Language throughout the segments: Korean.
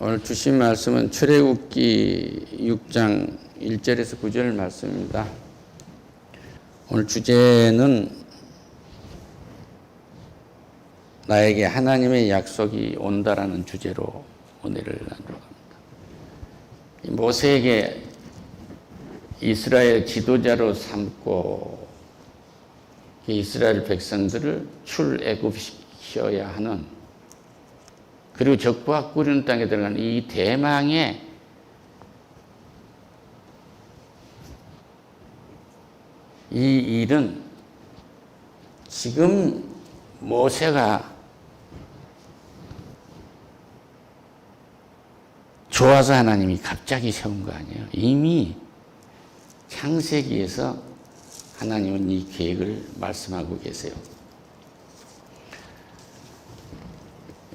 오늘 주신 말씀은 출애굽기 6장 1절에서 9절 말씀입니다. 오늘 주제는 나에게 하나님의 약속이 온다라는 주제로 오늘을 나누러 갑니다. 이 모세에게 이스라엘 지도자로 삼고 이 이스라엘 백성들을 출애굽시켜야 하는 그리고 적부와 꾸리는 땅에 들어가는 이 대망의 이 일은 지금 모세가 좋아서 하나님이 갑자기 세운 거 아니에요. 이미 창세기에서 하나님은 이 계획을 말씀하고 계세요.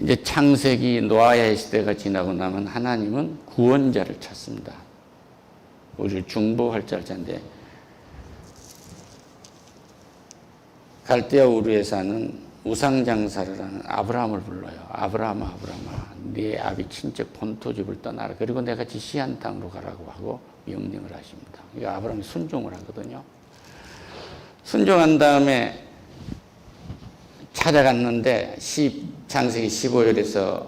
이제 창세기 노아의 시대가 지나고 나면 하나님은 구원자를 찾습니다. 우리를 중보할 자인데 갈대아 우르에 사는 우상장사를 하는 아브라함을 불러요. 아브라함아 아브라함아 네 아비 친척 본토집을 떠나라. 그리고 내가 지시한 땅으로 가라고 하고 명령을 하십니다. 이 아브라함이 순종을 하거든요. 순종한 다음에 찾아갔는데 10, 창세기 15절에서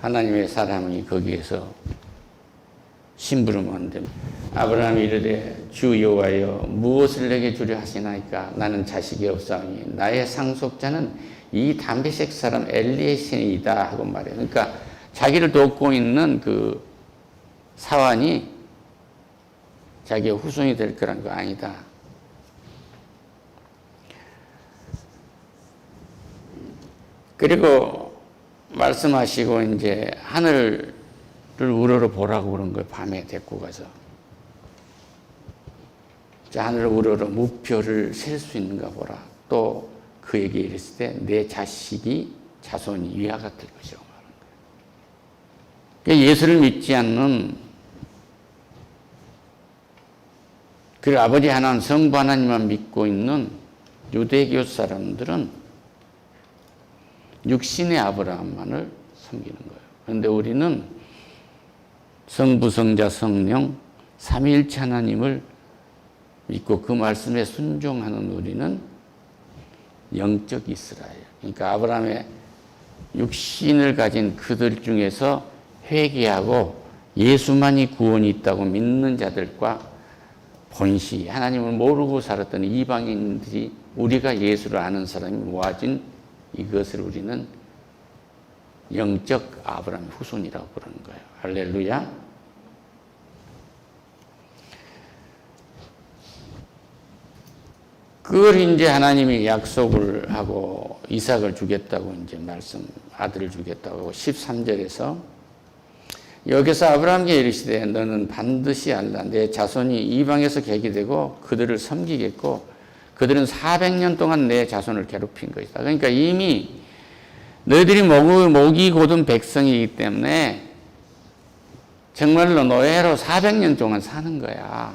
하나님의 사람이 거기에서 심부름하는데 아브라함이 이르되 주 여호와여 무엇을 내게 주려 하시나이까 나는 자식이 없사오니 나의 상속자는 이 담배색 사람 엘리의 신이다 하고 말해요. 그러니까 자기를 돕고 있는 그 사환이 자기의 후손이 될 거란 거 아니다. 그리고 말씀하시고 이제 하늘을 우러러 보라고 그런 거예요. 밤에 데리고 가서. 자, 하늘을 우러러 무표를 셀 수 있는가 보라. 또 그에게 이랬을 때 내 자식이 자손이 위와 같을 것이라고 말하는 거예요. 그러니까 예수를 믿지 않는 그리고 아버지 하나님, 성부 하나님만 믿고 있는 유대교 사람들은 육신의 아브라함만을 섬기는 거예요. 그런데 우리는 성부, 성자, 성령, 삼위일체 하나님을 믿고 그 말씀에 순종하는 우리는 영적 이스라엘. 그러니까 아브라함의 육신을 가진 그들 중에서 회개하고 예수만이 구원이 있다고 믿는 자들과 본시 하나님을 모르고 살았던 이방인들이 우리가 예수를 아는 사람이 모아진 이것을 우리는 영적 아브라함 후손이라고 그러는 거예요. 할렐루야. 그걸 이제 하나님이 약속을 하고 이삭을 주겠다고 이제 말씀, 아들을 주겠다고 13절에서 여기서 아브라함께 이르시되 너는 반드시 알라 내 자손이 이방에서 계기되고 그들을 섬기겠고 그들은 400년 동안 내 자손을 괴롭힌 것이다. 그러니까 이미 너희들이 목이, 고든 백성이기 때문에 정말로 노예로 400년 동안 사는 거야.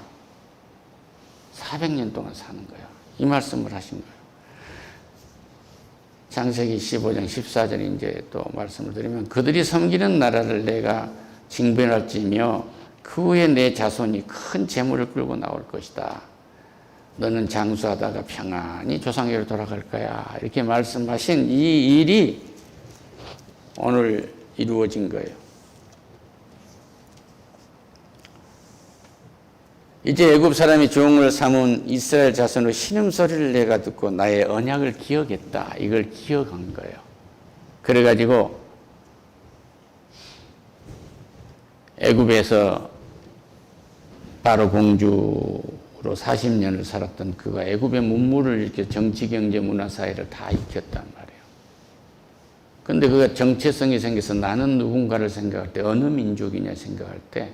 400년 동안 사는 거야. 이 말씀을 하신 거예요. 창세기 15장 14절 이제 또 말씀을 드리면 그들이 섬기는 나라를 내가 징변할지며 그 후에 내 자손이 큰 재물을 끌고 나올 것이다. 너는 장수하다가 평안히 조상에로 돌아갈 거야. 이렇게 말씀하신 이 일이 오늘 이루어진 거예요. 이제 애굽 사람이 종을 삼은 이스라엘 자손의 신음소리를 내가 듣고 나의 언약을 기억했다. 이걸 기억한 거예요. 그래가지고 애굽에서 바로 공주 로 40년을 살았던 그가 애굽의 문물을 이렇게 정치, 경제, 문화, 사회를 다 익혔단 말이에요. 근데 그가 정체성이 생겨서 나는 누군가를 생각할 때 어느 민족이냐 생각할 때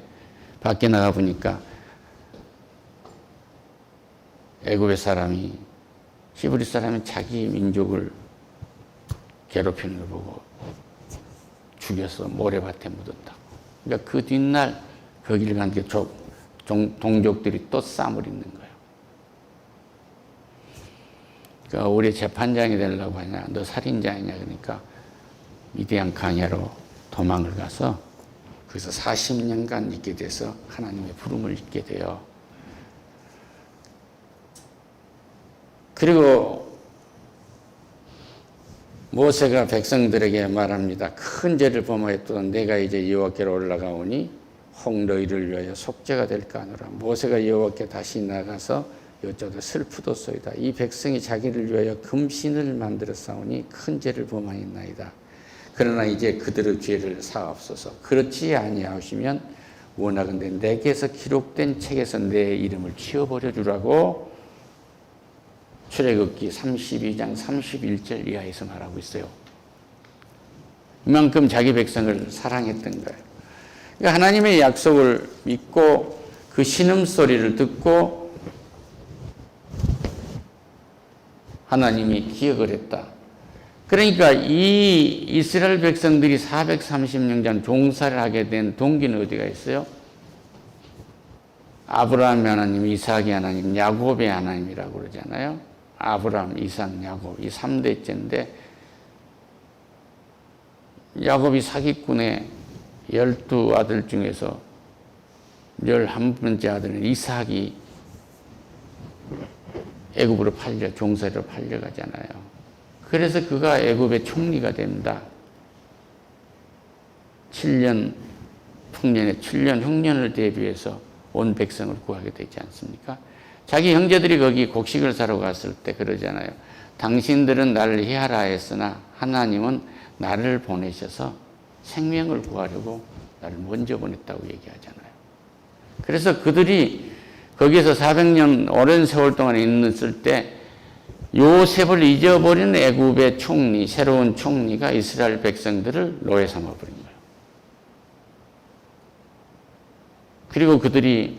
밖에 나가 보니까 애굽의 사람이 히브리 사람이 자기 민족을 괴롭히는 걸 보고 죽여서 모래밭에 묻었다고. 그러니까 그 뒷날 거기를 간게 동족들이 또 쌈을 잇는 거예요. 그러니까 우리 재판장이 되려고 하냐, 너 살인자이냐 그러니까 위대한 강야로 도망을 가서 거기서 40년간 있게 돼서 하나님의 부름을 잊게 돼요. 그리고 모세가 백성들에게 말합니다. 큰 죄를 범하였던 내가 이제 여호와께로 올라가오니 혹 너희를 위하여 속죄가 될까 하노라. 모세가 여호와께 다시 나가서 여쭤도 슬프도소이다. 이 백성이 자기를 위하여 금신을 만들어 싸우니 큰 죄를 범하였나이다. 그러나 이제 그들의 죄를 사옵소서. 그렇지 아니하시면 원하건대 내게서 기록된 책에서 내 이름을 치워버려 주라고 출애굽기 32장 31절 이하에서 말하고 있어요. 이만큼 자기 백성을 사랑했던 거예요. 그러니까 하나님의 약속을 믿고 그 신음소리를 듣고 하나님이 기억을 했다. 그러니까 이 이스라엘 백성들이 430년 종사를 하게 된 동기는 어디가 있어요? 아브라함의 하나님, 이삭의 하나님, 야곱의 하나님이라고 그러잖아요. 아브라함, 이삭, 야곱 이 3대째인데 야곱이 사기꾼의 열두 아들 중에서 열한 번째 아들은 이삭이 애굽으로 팔려 종사로 팔려가잖아요. 그래서 그가 애굽의 총리가 된다. 7년 풍년에 7년 흉년을 대비해서 온 백성을 구하게 되지 않습니까? 자기 형제들이 거기 곡식을 사러 갔을 때 그러잖아요. 당신들은 나를 해하라 했으나 하나님은 나를 보내셔서 생명을 구하려고 나를 먼저 보냈다고 얘기하잖아요. 그래서 그들이 거기에서 400년 오랜 세월 동안 있었을 때 요셉을 잊어버린 애굽의 총리, 새로운 총리가 이스라엘 백성들을 노예 삼아 버린 거예요. 그리고 그들이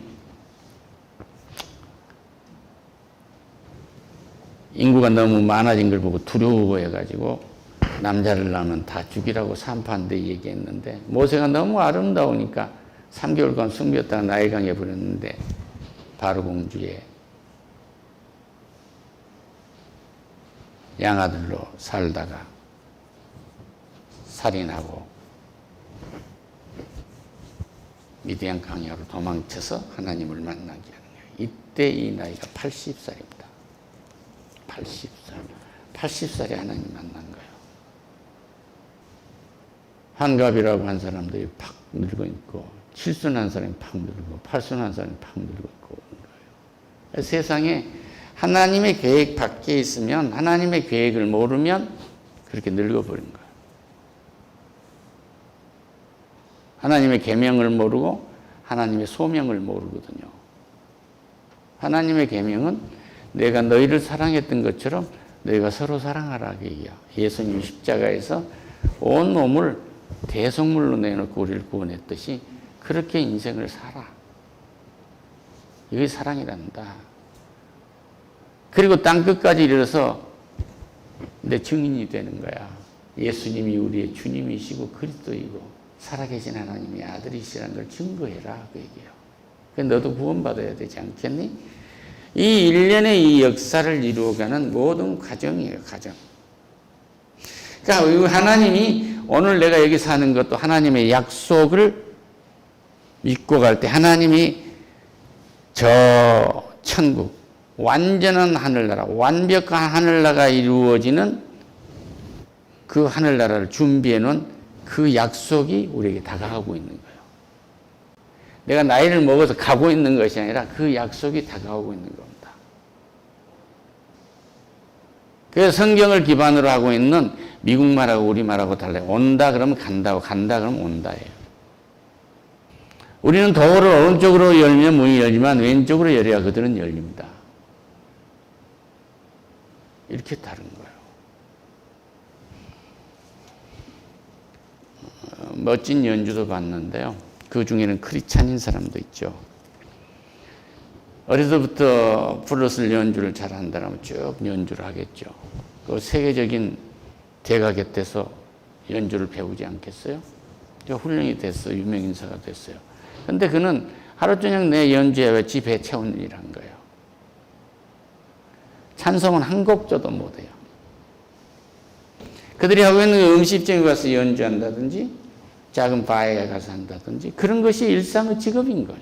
인구가 너무 많아진 걸 보고 두려워해 가지고 남자를 낳으면 다 죽이라고 산파한테 얘기했는데 모세가 너무 아름다우니까 3개월간 숨겼다가 나이강에 버렸는데 바로 공주의 양아들로 살다가 살인하고 미디안 강야로 도망쳐서 하나님을 만나게 하는 거예요. 이때 이 나이가 80살입니다. 80살. 80살에 하나님 만난 거예요. 한갑이라고 한 사람들이 팍 늙어 있고, 칠순한 사람이 팍 늙고, 팔순한 사람이 팍 늙어 있고. 세상에 하나님의 계획 밖에 있으면, 하나님의 계획을 모르면 그렇게 늙어버린 거예요. 하나님의 계명을 모르고 하나님의 소명을 모르거든요. 하나님의 계명은 내가 너희를 사랑했던 것처럼 너희가 서로 사랑하라 얘기야. 예수님 십자가에서 온 몸을 대속물로 내놓고 우리를 구원했듯이 그렇게 인생을 살아. 이게 사랑이란다. 그리고 땅 끝까지 이르러서 내 증인이 되는 거야. 예수님이 우리의 주님이시고 그리스도이고 살아계신 하나님의 아들이시라는 걸 증거해라 그 얘기예요. 너도 구원받아야 되지 않겠니? 이 일련의 이 역사를 이루어가는 모든 과정이에요, 과정. 그러니까 하나님이 오늘 내가 여기 사는 것도 하나님의 약속을 믿고 갈 때 하나님이 저 천국, 완전한 하늘나라, 완벽한 하늘나라가 이루어지는 그 하늘나라를 준비해 놓은 그 약속이 우리에게 다가가고 있는 거예요. 내가 나이를 먹어서 가고 있는 것이 아니라 그 약속이 다가오고 있는 겁니다. 그래서 성경을 기반으로 하고 있는 미국 말하고 우리 말하고 달라요. 온다 그러면 간다고, 간다 그러면 온다예요. 우리는 도어를 오른쪽으로 열면 문이 열지만 왼쪽으로 열어야 그들은 열립니다. 이렇게 다른 거예요. 어, 멋진 연주도 봤는데요. 그 중에는 크리찬인 사람도 있죠. 어려서부터 플러스 연주를 잘한다면 쭉 연주를 하겠죠. 그 세계적인 대가 곁에서 연주를 배우지 않겠어요? 훈련이 됐어 유명 인사가 됐어요. 근데 그는 하루 저녁 내 연주에 왜 집에 채운 일한 거예요. 찬송은 한 곡조도 못 해요. 그들이 하고 있는 음식점에 가서 연주한다든지 작은 바에 가서 한다든지 그런 것이 일상의 직업인 거예요.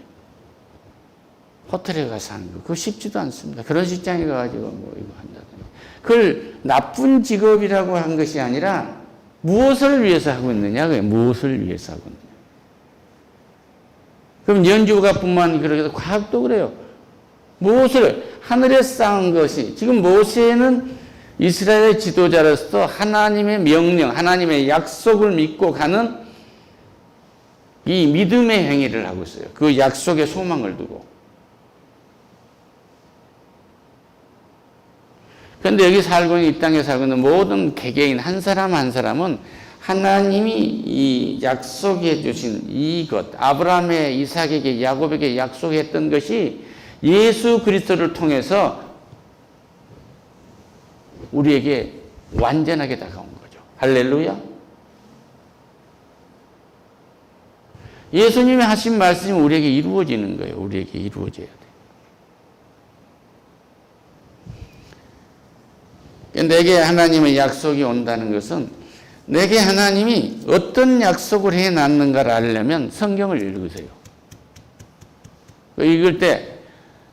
호텔에 가서 하는 거. 그거 쉽지도 않습니다. 그런 직장에 가가지고 뭐 이거 한다든지. 그걸 나쁜 직업이라고 한 것이 아니라 무엇을 위해서 하고 있느냐? 무엇을 위해서 하고 있느냐. 그럼 연주가 뿐만 그러게 과학도 그래요. 무엇을 하늘에 쌓은 것이 지금 모세는 이스라엘의 지도자로서 하나님의 명령, 하나님의 약속을 믿고 가는 이 믿음의 행위를 하고 있어요. 그 약속에 소망을 두고. 그런데 여기 살고 있는 이 땅에 살고 있는 모든 개개인 한 사람 한 사람은 하나님이 이 약속해 주신 이것, 아브라함의 이삭에게 야곱에게 약속했던 것이 예수 그리스도를 통해서 우리에게 완전하게 다가온 거죠. 할렐루야. 예수님이 하신 말씀이 우리에게 이루어지는 거예요. 우리에게 이루어져야 돼. 내게 하나님의 약속이 온다는 것은 내게 하나님이 어떤 약속을 해 놨는가를 알려면 성경을 읽으세요. 읽을 때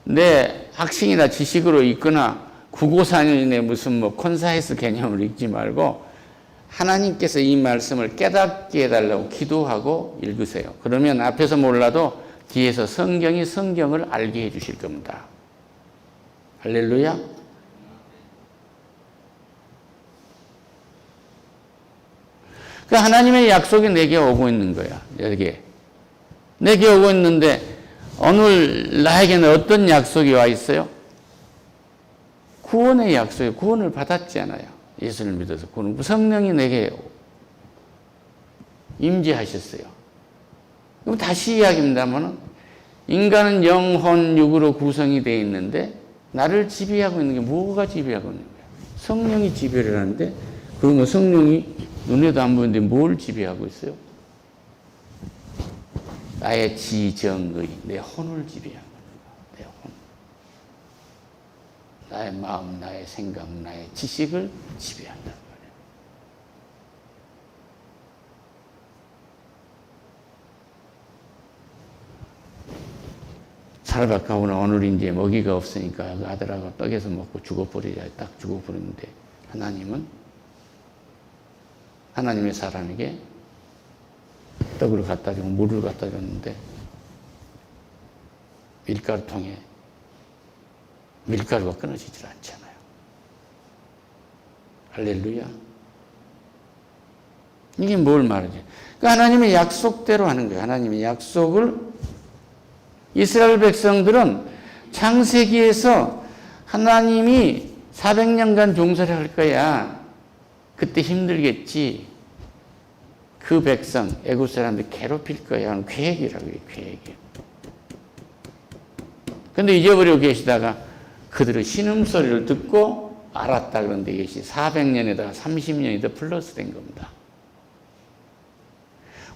내 학식이나 지식으로 읽거나 구고사년의 무슨 뭐 콘사이스 개념을 읽지 말고 하나님께서 이 말씀을 깨닫게 해달라고 기도하고 읽으세요. 그러면 앞에서 몰라도 뒤에서 성경이 성경을 알게 해 주실 겁니다. 할렐루야. 하나님의 약속이 내게 오고 있는 거야. 여기. 내게 오고 있는데 오늘 나에게는 어떤 약속이 와 있어요? 구원의 약속이 구원을 받았잖아요. 예수를 믿어서 구원 성령이 내게 임재하셨어요. 그럼 다시 이야기합니다만 인간은 영혼 육으로 구성이 되어 있는데 나를 지배하고 있는 게 뭐가 지배하고 있는 거야? 성령이 지배를 하는데 그러면 성령이 눈에도 안 보이는데 뭘 지배하고 있어요? 나의 지정의, 내 혼을 지배하는 거야. 내 혼. 나의 마음, 나의 생각, 나의 지식을 지배한다는 거예요. 살바까우나 오늘 이제 먹이가 없으니까 그 아들하고 떡에서 먹고 죽어버리자 딱 죽어버리는데 하나님은 하나님의 사람에게 떡을 갖다 주고 물을 갖다 줬는데 밀가루통에 밀가루가 끊어지질 않잖아요. 할렐루야. 이게 뭘 말하지? 그 하나님의 약속대로 하는 거예요. 하나님의 약속을 이스라엘 백성들은 창세기에서 하나님이 400년간 종살이 할 거야. 그때 힘들겠지. 그 백성, 애굽 사람들 괴롭힐 거야 하는 계획이라고 해요, 계획이. 근데 잊어버리고 계시다가 그들의 신음소리를 듣고 알았다 그런데 이것이 400년에다가 30년이 더 플러스 된 겁니다.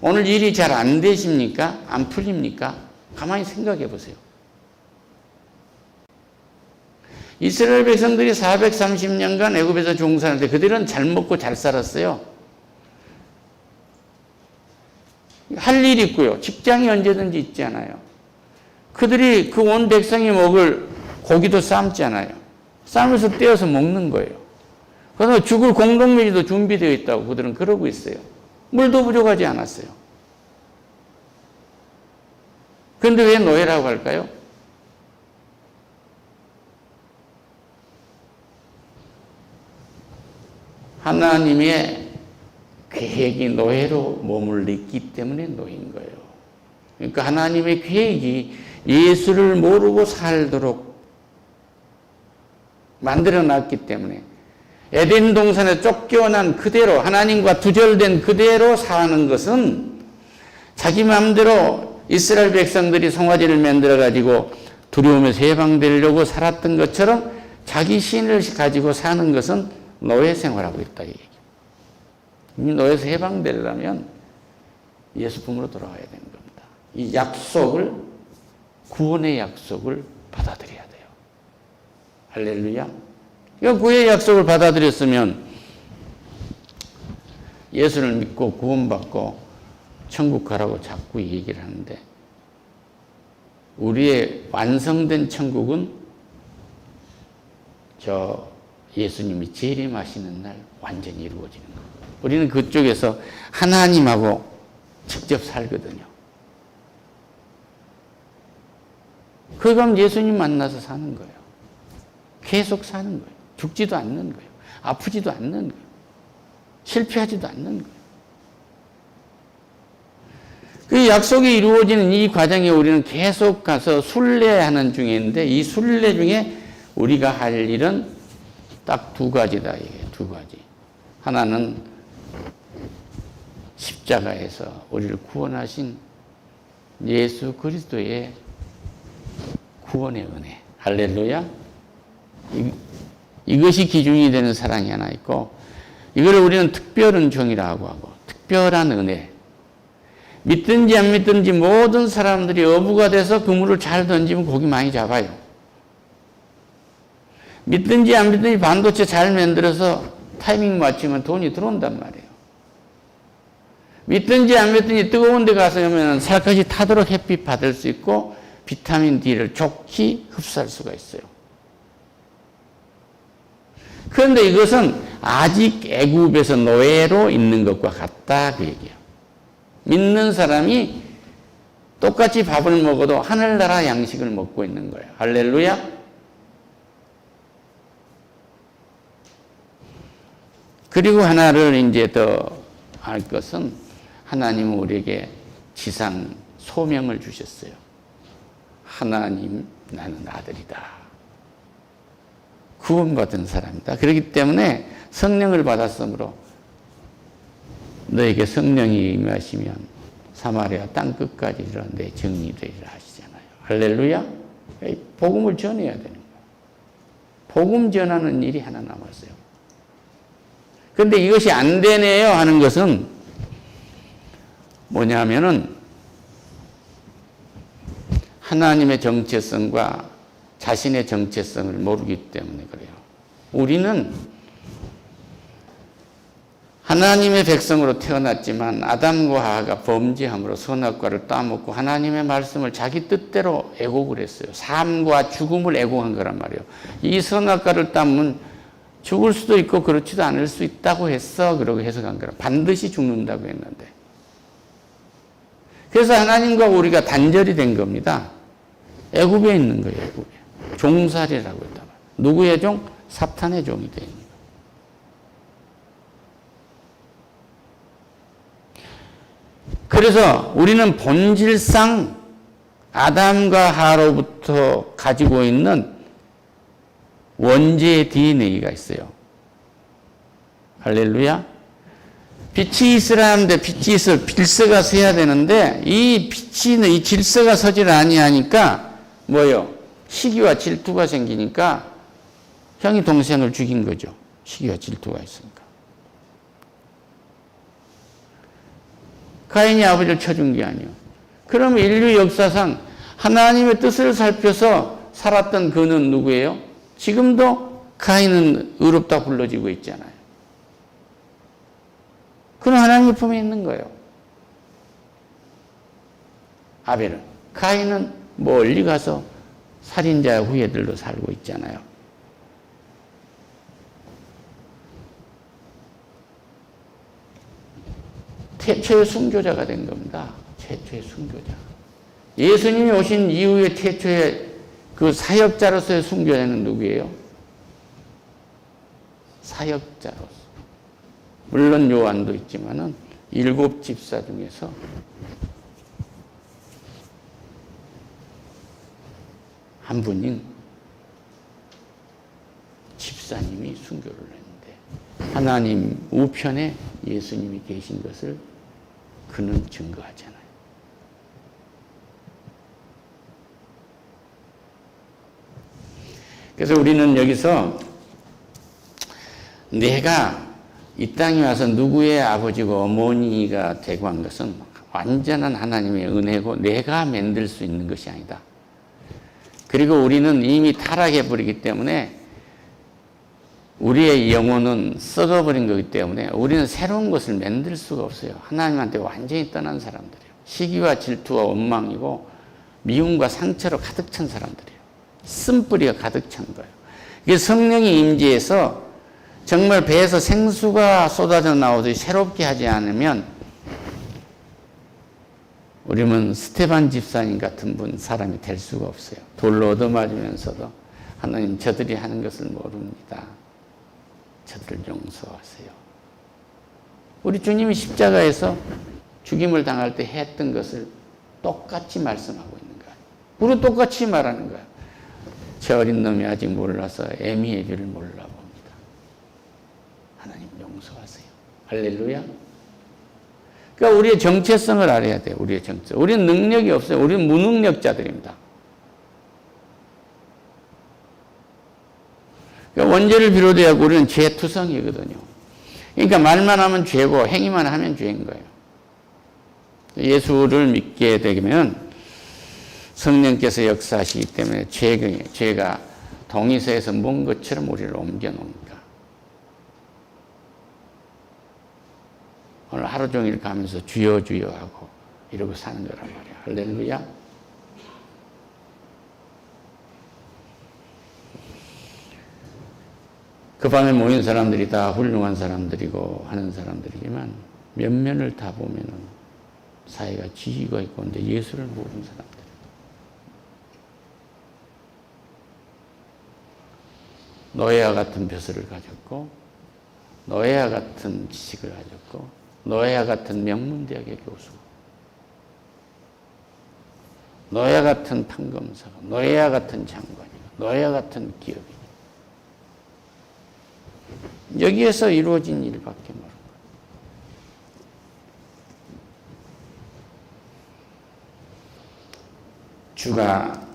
오늘 일이 잘 안 되십니까? 안 풀립니까? 가만히 생각해 보세요. 이스라엘 백성들이 430년간 애굽에서 때 그들은 잘 먹고 잘 살았어요. 할 일 있고요. 직장이 언제든지 있잖아요. 그들이 그 온 백성이 먹을 고기도 삶잖아요. 삶아서 떼어서 먹는 거예요. 그래서 죽을 공동묘지도 준비되어 있다고 그들은 그러고 있어요. 물도 부족하지 않았어요. 그런데 왜 노예라고 할까요? 하나님의 계획이 노예로 냈기 때문에 노인 거예요. 그러니까 하나님의 계획이 예수를 모르고 살도록 만들어 놨기 때문에 에덴 동산에 쫓겨난 그대로 하나님과 두절된 그대로 사는 것은 자기 마음대로 이스라엘 백성들이 송아지를 만들어 가지고 두려움에서 해방되려고 살았던 것처럼 자기 신을 가지고 사는 것은 노예 생활하고 있다 이 얘기. 이 노예에서 해방되려면 예수 품으로 돌아와야 되는 겁니다. 이 약속을 구원의 약속을 받아들여야 돼요. 할렐루야. 이 구의 약속을 받아들였으면 예수를 믿고 구원받고 천국 가라고 자꾸 얘기를 하는데 우리의 완성된 천국은 저 예수님이 재림하시는 날 완전히 이루어지는 거예요. 우리는 그쪽에서 하나님하고 직접 살거든요. 거기 가면 예수님 만나서 사는 거예요. 계속 사는 거예요. 죽지도 않는 거예요. 아프지도 않는 거예요. 실패하지도 않는 거예요. 그 약속이 이루어지는 이 과정에 우리는 계속 가서 순례하는 중인데 이 순례 중에 우리가 할 일은 딱 두 가지다 이게 두 가지. 하나는 십자가에서 우리를 구원하신 예수 그리스도의 구원의 은혜. 할렐루야. 이, 이것이 기준이 되는 사랑이 하나 있고 이거를 우리는 특별한 종이라고 하고 특별한 은혜. 믿든지 안 믿든지 모든 사람들이 어부가 돼서 그물을 잘 던지면 고기 많이 잡아요. 믿든지 안 믿든지 반도체 잘 만들어서 타이밍 맞추면 돈이 들어온단 말이에요. 믿든지 안 믿든지 뜨거운 데 가서 하면 살갗이 타도록 햇빛 받을 수 있고 비타민 D를 좋게 흡수할 수가 있어요. 그런데 이것은 아직 애굽에서 노예로 있는 것과 같다 그 얘기예요. 믿는 사람이 똑같이 밥을 먹어도 하늘나라 양식을 먹고 있는 거예요. 할렐루야. 그리고 하나를 이제 더 알 것은 하나님은 우리에게 지상 소명을 주셨어요. 하나님 나는 아들이다. 구원받은 사람이다. 그렇기 때문에 성령을 받았으므로 너에게 성령이 임하시면 사마리아 땅 끝까지 이르러 내 정리되리라 하시잖아요. 할렐루야. 복음을 전해야 되는 거예요. 복음 전하는 일이 하나 남았어요. 근데 이것이 안 되네요 하는 것은 뭐냐면은 하나님의 정체성과 자신의 정체성을 모르기 때문에 그래요. 우리는 하나님의 백성으로 태어났지만 아담과 하하가 범죄함으로 선악과를 따먹고 하나님의 말씀을 자기 뜻대로 애곡을 했어요. 삶과 죽음을 애곡한 거란 말이에요. 이 선악과를 따면 죽을 수도 있고 그렇지도 않을 수 있다고 했어. 그러고 해석한 거라. 반드시 죽는다고 했는데. 그래서 하나님과 우리가 단절이 된 겁니다. 애굽에 있는 거예요. 애굽에. 종살이라고 했다. 누구의 종? 사탄의 종이 되 있는 거예요. 그래서 우리는 본질상 아담과 하로부터 가지고 있는 원죄의 DNA가 있어요. 할렐루야. 빛이 있으라는데 빛이 있어 질서가 서야 되는데 이 빛이 이 질서가 서질 아니하니까 뭐요? 시기와 질투가 생기니까 형이 동생을 죽인 거죠. 시기와 질투가 있으니까. 가인이 아버지를 쳐준 게 아니에요. 그럼 인류 역사상 하나님의 뜻을 살펴서 살았던 그는 누구예요? 지금도 가인은 의롭다 불러지고 있잖아요. 그는 하나님의 품에 있는 거예요. 아벨은. 가인은 멀리 가서 살인자 후예들로 살고 있잖아요. 최초의 순교자가 된 겁니다. 최초의 순교자. 예수님이 오신 이후에 최초의 그 사역자로서의 순교자는 누구예요? 사역자로서. 물론 요한도 있지만은 일곱 집사 중에서 한 분인 집사님이 순교를 했는데 하나님 우편에 예수님이 계신 것을 그는 증거하잖아요. 그래서 우리는 여기서 내가 이 땅에 와서 누구의 아버지고 어머니가 되고 한 것은 완전한 하나님의 은혜고 내가 만들 수 있는 것이 아니다. 그리고 우리는 이미 타락해 버리기 때문에 우리의 영혼은 썩어버린 거기 때문에 우리는 새로운 것을 만들 수가 없어요. 하나님한테 완전히 떠난 사람들이에요. 시기와 질투와 원망이고 미움과 상처로 가득 찬 사람들이에요. 쓴뿌리가 가득 찬 거예요. 이게 성령이 임재해서 정말 배에서 생수가 쏟아져 나오듯이 새롭게 하지 않으면 우리는 스테반 집사님 같은 분 사람이 될 수가 없어요. 돌로 얻어맞으면서도 하나님 저들이 하는 것을 모릅니다. 저들을 용서하세요. 우리 주님이 십자가에서 죽임을 당할 때 했던 것을 똑같이 말씀하고 있는 거예요. 우리 똑같이 말하는 거예요. 저 어린 놈이 아직 몰라서 애미의 줄을 몰라 봅니다. 하나님 용서하세요. 할렐루야. 그러니까 우리의 정체성을 알아야 돼요. 우리의 정체. 우리는 능력이 없어요. 우리는 무능력자들입니다. 그러니까 원죄를 비롯해 하고 우리는 죄투성이거든요. 그러니까 말만 하면 죄고 행위만 하면 죄인 거예요. 예수를 믿게 되면 성령께서 역사하시기 때문에 죄, 죄가 동의서에서 먼 것처럼 우리를 옮겨놓습니다. 오늘 하루 종일 가면서 주여 주여 하고 이러고 사는 거란 말이야. 할렐루야. 그 방에 모인 사람들이 다 훌륭한 사람들이고 하는 사람들이지만 면면을 다 보면은 사이가 지위가 있고 근데 예수를 모르는 사람 노예와 같은 벼슬을 가졌고 노예와 같은 지식을 가졌고 노예와 같은 명문대학의 교수 노예와 같은 판검사가 노예와 같은 장관이 노예와 같은 기업이 여기에서 이루어진 일밖에 모르는 거예요. 주가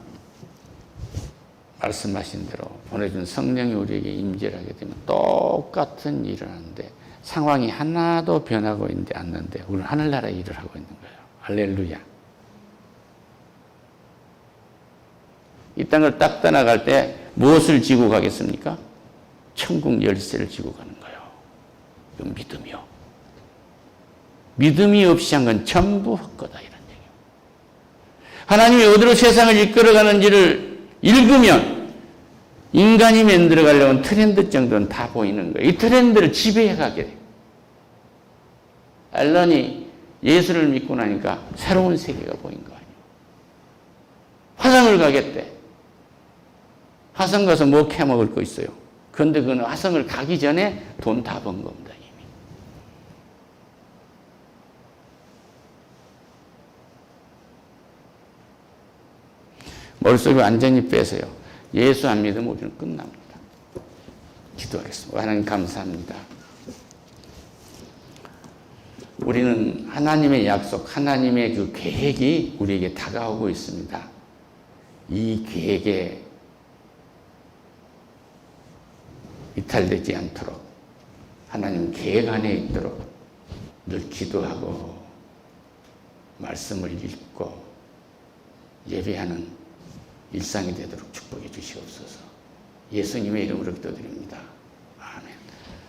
말씀하신 대로 보내준 성령이 우리에게 임재를 하게 되면 똑같은 일을 하는데 상황이 하나도 변하고 있지 않는데 우리는 하늘나라 일을 하고 있는 거예요. 할렐루야. 이 땅을 딱 떠나갈 때 무엇을 지고 가겠습니까? 천국 열쇠를 지고 가는 거예요. 그 믿음이요. 믿음이 없이 한 건 전부 헛거다 이런 얘기예요. 하나님이 어디로 세상을 이끌어가는지를 읽으면 인간이 만들어가려는 트렌드 정도는 다 보이는 거예요. 이 트렌드를 지배해가게 돼요. 앨런이 예수를 믿고 나니까 새로운 세계가 보인 거 아니에요. 화성을 가겠대. 화성 가서 뭐 캐먹을 거 있어요. 그런데 그는 화성을 가기 전에 돈 다 번 겁니다, 이미. 머릿속에 완전히 빼세요. 예수 안 믿으면 우리는 끝납니다. 기도하겠습니다. 하나님 감사합니다. 우리는 하나님의 약속, 하나님의 그 계획이 우리에게 다가오고 있습니다. 이 계획에 이탈되지 않도록 하나님 계획 안에 있도록 늘 기도하고 말씀을 읽고 예배하는 일상이 되도록 축복해 주시옵소서. 예수님의 이름으로 기도드립니다.